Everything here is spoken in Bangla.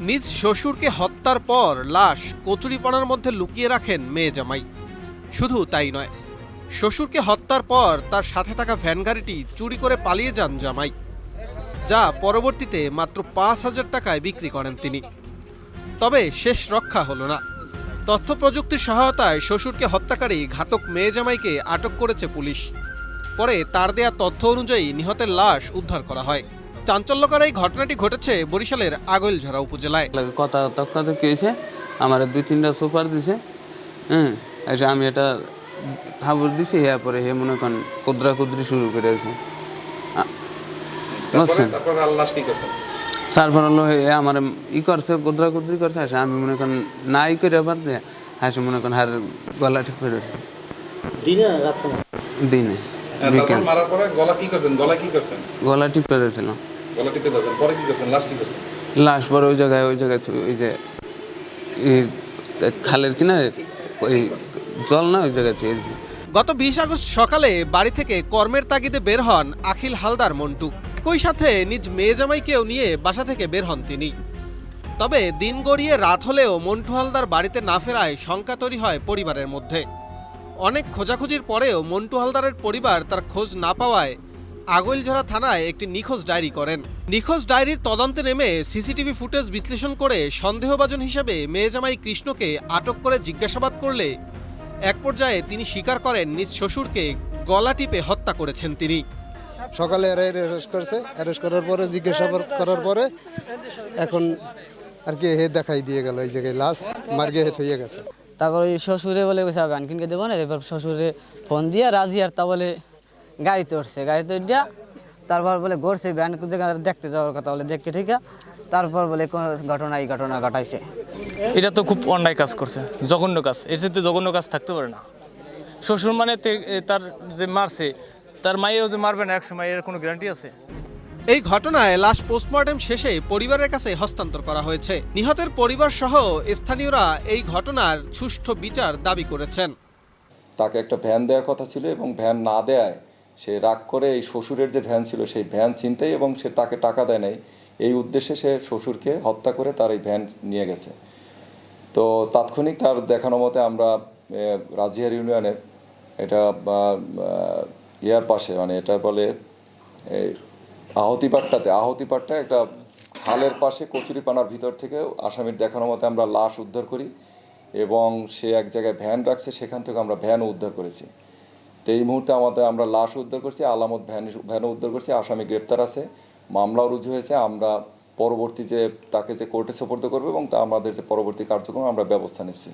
নিজ শ্বশুরকে হত্যার পর লাশ কচুরিপানার মধ্যে লুকিয়ে রাখেন মেয়ে জামাই। শুধু তাই নয়, শ্বশুরকে হত্যার পর তার সাথে থাকা ভ্যান গাড়িটি চুরি করে পালিয়ে যান জামাই, যা পরবর্তীতে মাত্র পাঁচ হাজার টাকায় বিক্রি করেন তিনি। তবে শেষ রক্ষা হলো না। তথ্য প্রযুক্তির সহায়তায় শ্বশুরকে হত্যাকারী ঘাতক মেয়ে জামাইকে আটক করেছে পুলিশ। পরে তার দেয়া তথ্য অনুযায়ী নিহতের লাশ উদ্ধার করা হয়। চাঞ্চল্যকর এই ঘটনাটি ঘটেছে বরিশালের আগৈলঝরা উপজেলায়। কথা তক্কা কি হয়েছে আমার দুই তিনটা সুপার দিছে হ্যাঁ? আমি এটা থাবর দিছি এর পরে হে মনে করেন কুদ্রা কুদ্রি শুরু করে দিয়েছে বুঝছেন? তারপর আল্লাহ কি করছেন তারপর হলো হে আমার ই করছে কুদ্রা কুদ্রি করছে আসে আমি মনে করেন না ই করে আবার দিয়ে হাসে মনে করেন হার গলা ঠিক করে দিনে দিনে হ্যাঁ, তারপর মারার পরে গলা কি করছেন? গলা কি করছেন? গলা টিপ করে দিয়েছিলাম। গলা টিপে ধরছেন পরে কি করছেন? লাস্ট কি করছেন? লাশ পরে ওই জায়গায় ওই জায়গায় ওই যে খালের কিনারে ওই জল না ওই জায়গায় গত বিশ আগস্ট সকালে বাড়ি থেকে কর্মের তাগিদে বের হন আখিল হালদার মন্টু। একই সাথে নিজ মেয়ে জামাইকেও নিয়ে বাসা থেকে বের হন তিনি। তবে দিন গড়িয়ে রাত হলেও মন্টু হালদার বাড়িতে না ফেরায় শঙ্কা তৈরি হয় পরিবারের মধ্যে। অনেক খোঁজাখুঁজির পরেও মন্টু হালদারের পরিবার তার খোঁজ না পাওয়ায় আগৈলঝরা থানায় একটি নিখোঁজ ডায়েরি করেন। নিখোঁজ ডায়েরির তদন্তে নেমে সিসিটিভি ফুটেজ বিশ্লেষণ করে সন্দেহভাজন হিসেবে মেয়ে জামাই কৃষ্ণকে আটক করে জিজ্ঞাসাবাদ করলে এক পর্যায়ে তিনি স্বীকার করেন নিজ শ্বশুরকে গলা টিপে হত্যা করেছেন তিনি। সকালে এরা অ্যারেস্ট করেছে। অ্যারেস্ট করার পরে জিজ্ঞাসাবাদ করার পরে এখন আর কি হে দেখাই দিয়ে গেল এই জায়গায় লাশ মার্গে হে হয়ে গেছে। তারপর ওই শ্বশুরে বলে গেছে আনকিনকে দেবো না? এবার শ্বশুরে ফোন দিয়া রাজি আর তা বলে গাড়িতে উঠছে গাড়িতে উঠিয়া তারপর বলে ঘুরছে ব্যান জায়গা দেখতে যাওয়ার কথা বলে দেখতে ঠিক। তারপর বলে কোন ঘটনা এই ঘটনা ঘটাইছে। এটা তো খুব অন্যায় কাজ করছে জঘন্য কাজ। এর সাথে জঘন্য কাজ থাকতে পারে না। শ্বশুর মানে তার যে মারছে তার মায়েরও যে মারবে না একসময় এর কোনো গ্যারান্টি আছে? এই ঘটনায় লাশ পোস্টমর্টেম শেষে পরিবারের কাছে হস্তান্তর করা হয়েছে। নিহতের পরিবার সহ স্থানীয়রা এই ঘটনার সুষ্ঠু বিচার দাবি করেছেন। তাকে একটা ভ্যান দেওয়ার কথা ছিল এবং ভ্যান না দেয়ায় সে রাগ করে এই শ্বশুরের যে ভ্যান ছিল সেই ভ্যান চিনতেই এবং সে তাকে টাকা দেয় নাই। এই উদ্দেশ্যে সে শ্বশুরকে হত্যা করে তার এই ভ্যান নিয়ে গেছে। তো তাৎক্ষণিক তার দেখানো মতে আমরা এ, রাজিহার ইউনিয়নের এটা ইয়ার পাশে মানে এটা বলে এই আহতিপাট্টাতে আহতিপাট্টা একটা খালের পাশে কচুরিপানার ভিতর থেকে আসামির দেখানো মতে আমরা লাশ উদ্ধার করি এবং সে এক জায়গায় ভ্যান রাখছে সেখান থেকে আমরা ভ্যানও উদ্ধার করেছি। তো এই মুহূর্তে আমাদের আমরা লাশ উদ্ধার করছি, আলামত ভ্যান ভ্যানও উদ্ধার করছি, আসামি গ্রেপ্তার আছে মামলাও রুজু হয়েছে, আমরা পরবর্তী যে তাকে যে কোর্টে সোপর্দ করবে এবং তা আমাদের যে পরবর্তী কার্যক্রম আমরা ব্যবস্থা নিচ্ছি।